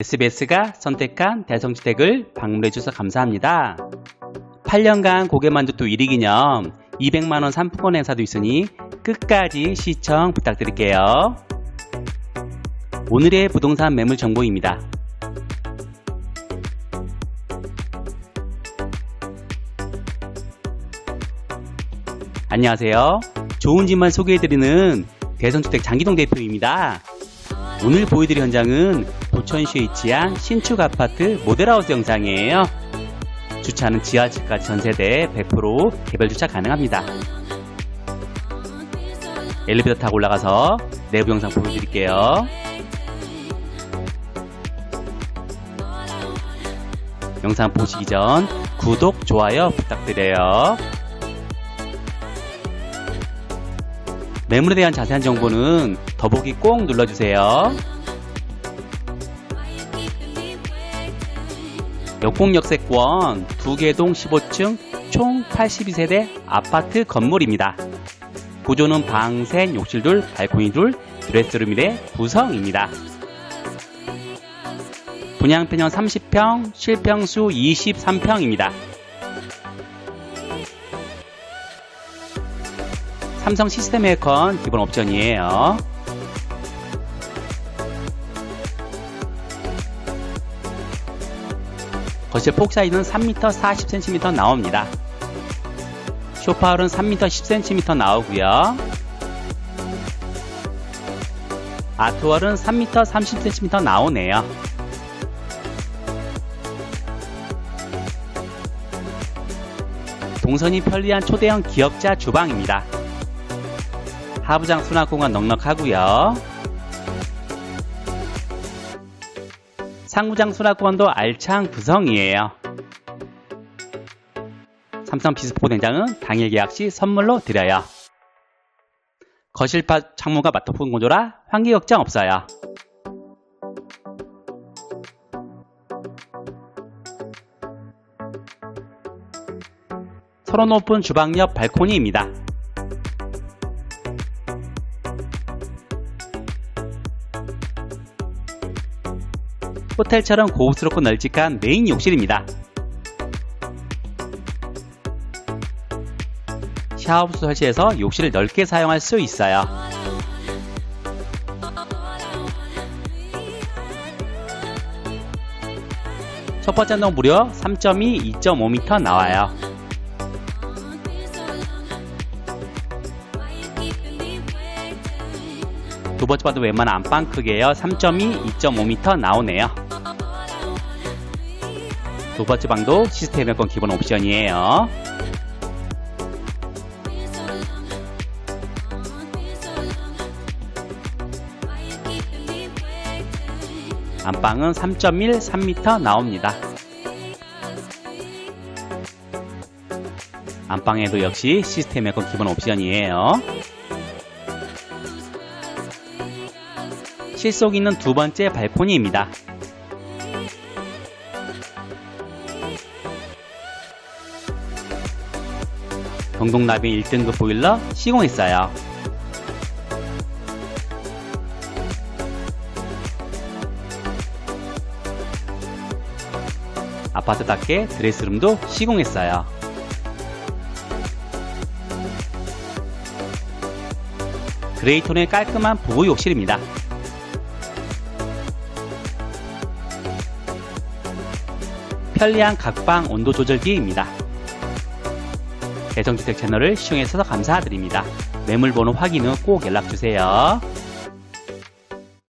SBS가 선택한 대성주택을 방문해 주셔서 감사합니다. 8년간 고객만족도 1위 기념 200만원 상품권 행사도 있으니 끝까지 시청 부탁드릴게요. 오늘의 부동산 매물 정보입니다. 안녕하세요. 좋은 집만 소개해드리는 대성주택 장기동 대표입니다. 오늘 보여드릴 현장은 부천시에 위치한 신축 아파트 모델하우스 영상이에요. 주차는 지하층까지 전세대 100% 개별 주차 가능합니다. 엘리베이터 타고 올라가서 내부 영상 보여드릴게요. 영상 보시기 전 구독, 좋아요 부탁드려요. 매물에 대한 자세한 정보는 더보기 꼭 눌러주세요. 역공역세권 2개동 15층 총 82세대 아파트 건물입니다. 구조는 방 셋, 욕실 둘, 발코니 둘, 드레스룸 1의 구성입니다. 분양편형 30평, 실평수 23평입니다. 삼성 시스템 에어컨 기본 옵션이에요. 거실 폭 사이즈는 3m 40cm 나옵니다. 쇼파홀은 3m 10cm 나오고요. 아트월은 3m 30cm 나오네요. 동선이 편리한 초대형 기역자 주방입니다. 하부장 수납 공간 넉넉하고요. 상부장 수납 공간도 알찬 구성이에요. 삼성 비스포 냉장은 당일 예약 시 선물로 드려요. 거실파 창문과 맞토폰 구조라 환기 걱정 없어요. 서로 높은 주방 옆 발코니입니다. 호텔처럼 고급스럽고 널찍한 메인 욕실입니다. 샤워부스 설치해서 욕실을 넓게 사용할 수 있어요. 첫 번째 동 무려 3.2, 2.5m 나와요. 두 번째 봐도 웬만한 안방 크기에요. 3.2, 2.5m 나오네요. 두 번째 방도 시스템 에어컨 기본 옵션이에요. 안방은 3.1, 3m 나옵니다. 안방에도 역시 시스템 에어컨 기본 옵션이에요. 실속 있는 두 번째 발코니입니다. 동동나비 1등급 보일러 시공했어요. 아파트답게 드레스룸도 시공했어요. 그레이톤의 깔끔한 부부 욕실입니다. 편리한 각방 온도 조절기입니다. 대성주택 채널을 시청해 주셔서 감사드립니다. 매물번호 확인 후 꼭 연락주세요.